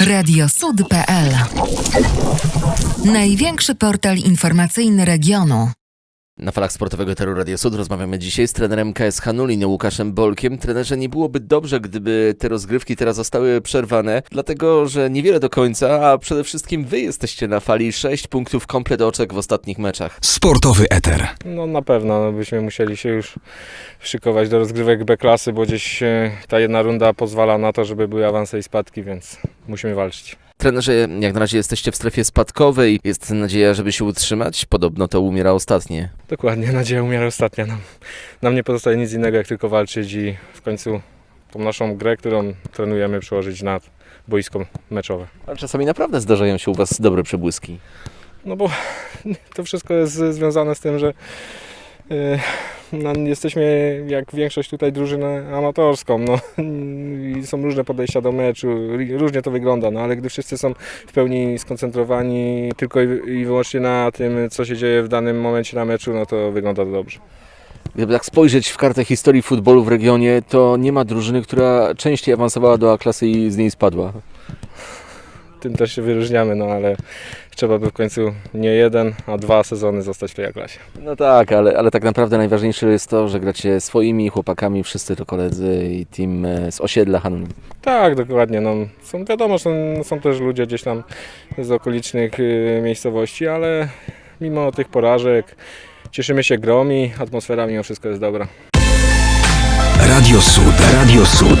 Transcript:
Radiosud.pl Największy portal informacyjny regionu. Na falach sportowego Teru Radio Sud rozmawiamy dzisiaj z trenerem KS Hanulin Łukaszem Bolkiem. Trenerze, nie byłoby dobrze, gdyby te rozgrywki teraz zostały przerwane, dlatego że niewiele do końca, a przede wszystkim wy jesteście na fali 6 punktów komplet oczek w ostatnich meczach. Sportowy eter. No na pewno no, byśmy musieli się już szykować do rozgrywek B-klasy, bo gdzieś e, ta jedna runda pozwala na to, żeby były awanse i spadki, więc musimy walczyć. Trenerze, jak na razie jesteście w strefie spadkowej, jest nadzieja, żeby się utrzymać. Podobno to umiera ostatnie. Dokładnie, nadzieja umiera ostatnia. Nam, nam nie pozostaje nic innego, jak tylko walczyć i w końcu tą naszą grę, którą trenujemy, przełożyć na boisko meczowe. Ale czasami naprawdę zdarzają się u was dobre przebłyski. No bo to wszystko jest związane z tym, że e, no, jesteśmy jak większość tutaj drużynę amatorską. No, i są różne podejścia do meczu, różnie to wygląda, no ale gdy wszyscy są w pełni skoncentrowani tylko i, wyłącznie na tym, co się dzieje w danym momencie na meczu, no to wygląda to dobrze. Gdyby tak spojrzeć w kartę historii futbolu w regionie, to nie ma drużyny, która częściej awansowała do A-klasy i z niej spadła. Tym też się wyróżniamy, no ale trzeba by w końcu nie jeden, a dwa sezony zostać w tej klasie. No tak, ale, ale tak naprawdę najważniejsze jest to, że gracie swoimi chłopakami, wszyscy to koledzy i team e, z osiedla Hanun. Tak, dokładnie. No, są, wiadomo, są, są też ludzie gdzieś tam z okolicznych y, miejscowości, ale mimo tych porażek cieszymy się gromi, atmosfera mimo wszystko jest dobra. Radio Sud. Radio Sud.